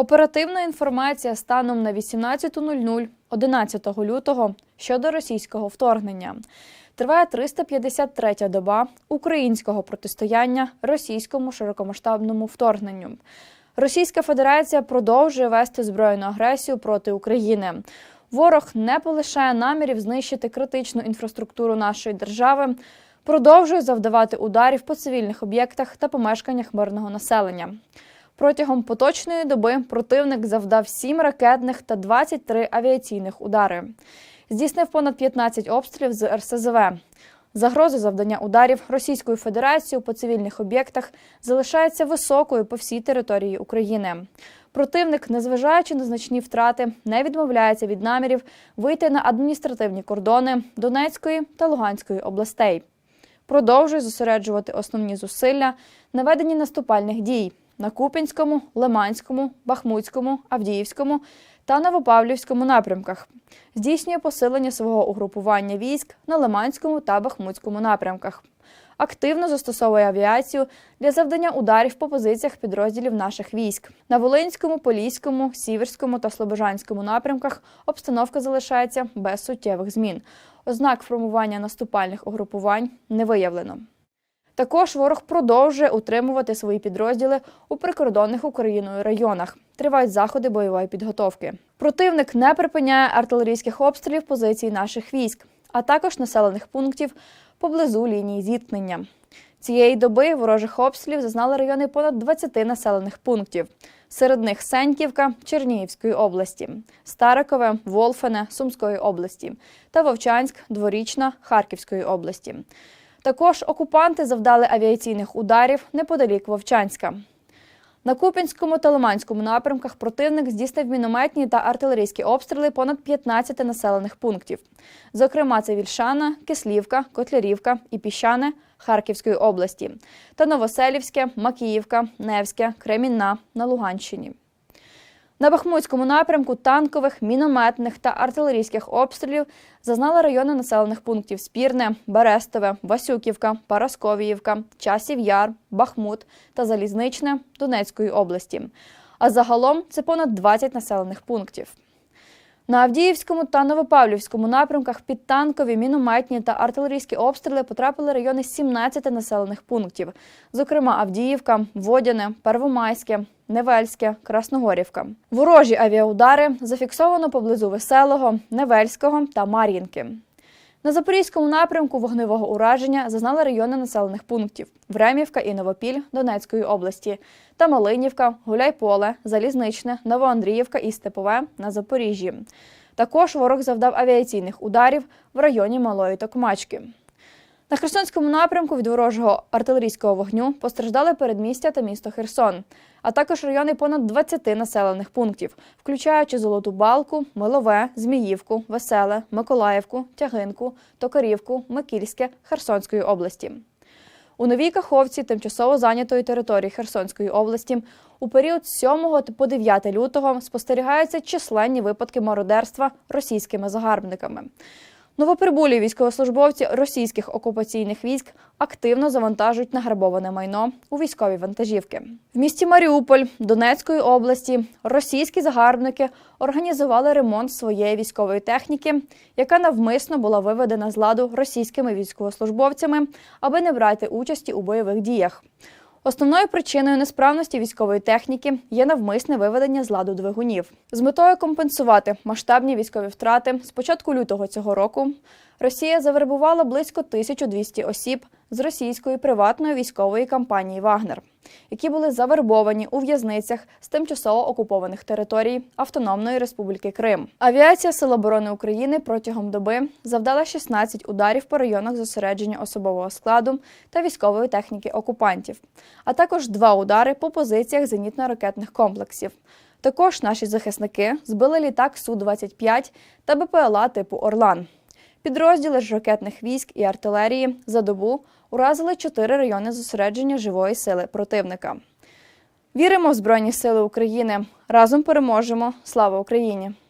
Оперативна інформація станом на 18.00 11 лютого щодо російського вторгнення. Триває 353-я доба українського протистояння російському широкомасштабному вторгненню. Російська Федерація продовжує вести збройну агресію проти України. Ворог не полишає намірів знищити критичну інфраструктуру нашої держави, продовжує завдавати ударів по цивільних об'єктах та помешканнях мирного населення. Протягом поточної доби противник завдав 7 ракетних та 23 авіаційних удари. Здійснив понад 15 обстрілів з РСЗВ. Загроза завдання ударів Російською Федерацією по цивільних об'єктах залишається високою по всій території України. Противник, незважаючи на значні втрати, не відмовляється від намірів вийти на адміністративні кордони Донецької та Луганської областей. Продовжує зосереджувати основні зусилля на веденні наступальних дій на Купінському, Лиманському, Бахмутському, Авдіївському та Новопавлівському напрямках. Здійснює посилення свого угрупування військ на Лиманському та Бахмутському напрямках. Активно застосовує авіацію для завдання ударів по позиціях підрозділів наших військ. На Волинському, Поліському, Сіверському та Слобожанському напрямках обстановка залишається без суттєвих змін. Ознак формування наступальних угрупувань не виявлено. Також ворог продовжує утримувати свої підрозділи у прикордонних Україною районах. Тривають заходи бойової підготовки. Противник не припиняє артилерійських обстрілів позицій наших військ, а також населених пунктів поблизу лінії зіткнення. Цієї доби ворожих обстрілів зазнали райони понад 20 населених пунктів. Серед них Сеньківка Чернігівської області, Старикове, Волфене Сумської області та Вовчанськ, Дворічна Харківської області. Також окупанти завдали авіаційних ударів неподалік Вовчанська. На Купінському та Лиманському напрямках противник здійснив мінометні та артилерійські обстріли понад 15 населених пунктів. Зокрема, це Вільшана, Кислівка, Котлярівка і Піщане Харківської області та Новоселівське, Макіївка, Невське, Кремінна на Луганщині. На Бахмутському напрямку танкових, мінометних та артилерійських обстрілів зазнали райони населених пунктів Спірне, Берестове, Васюківка, Парасковіївка, Часів Яр, Бахмут та Залізничне Донецької області. А загалом це понад 20 населених пунктів. На Авдіївському та Новопавлівському напрямках під танкові, мінометні та артилерійські обстріли потрапили райони 17 населених пунктів, зокрема Авдіївка, Водяне, Первомайське, Невельське, Красногорівка. Ворожі авіаудари зафіксовано поблизу Веселого, Невельського та Мар'їнки. На Запорізькому напрямку вогневого ураження зазнали райони населених пунктів Времівка і Новопіль Донецької області та Малинівка, Гуляйполе, Залізничне, Новоандріївка і Степове на Запоріжжі. Також ворог завдав авіаційних ударів в районі Малої Токмачки. На Херсонському напрямку від ворожого артилерійського вогню постраждали передмістя та місто Херсон, а також райони понад 20 населених пунктів, включаючи Золоту Балку, Милове, Зміївку, Веселе, Миколаївку, Тягинку, Токарівку, Микільське Херсонської області. У Новій Каховці, тимчасово зайнятої території Херсонської області, у період з 7 по 9 лютого спостерігаються численні випадки мародерства російськими загарбниками. Новоприбулі військовослужбовці російських окупаційних військ активно завантажують награбоване майно у військові вантажівки. В місті Маріуполь Донецької області російські загарбники організували ремонт своєї військової техніки, яка навмисно була виведена з ладу російськими військовослужбовцями, аби не брати участі у бойових діях. Основною причиною несправності військової техніки є навмисне виведення з ладу двигунів. З метою компенсувати масштабні військові втрати з початку лютого цього року Росія завербувала близько 1200 осіб з російської приватної військової компанії Вагнер, які були завербовані у в'язницях з тимчасово окупованих територій Автономної Республіки Крим. Авіація Сил оборони України протягом доби завдала 16 ударів по районах зосередження особового складу та військової техніки окупантів, а також два удари по позиціях зенітно-ракетних комплексів. Також наші захисники збили літак Су-25 та БПЛА типу Орлан. Підрозділи ж ракетних військ і артилерії за добу уразили чотири райони зосередження живої сили противника. Віримо в Збройні Сили України. Разом переможемо. Слава Україні!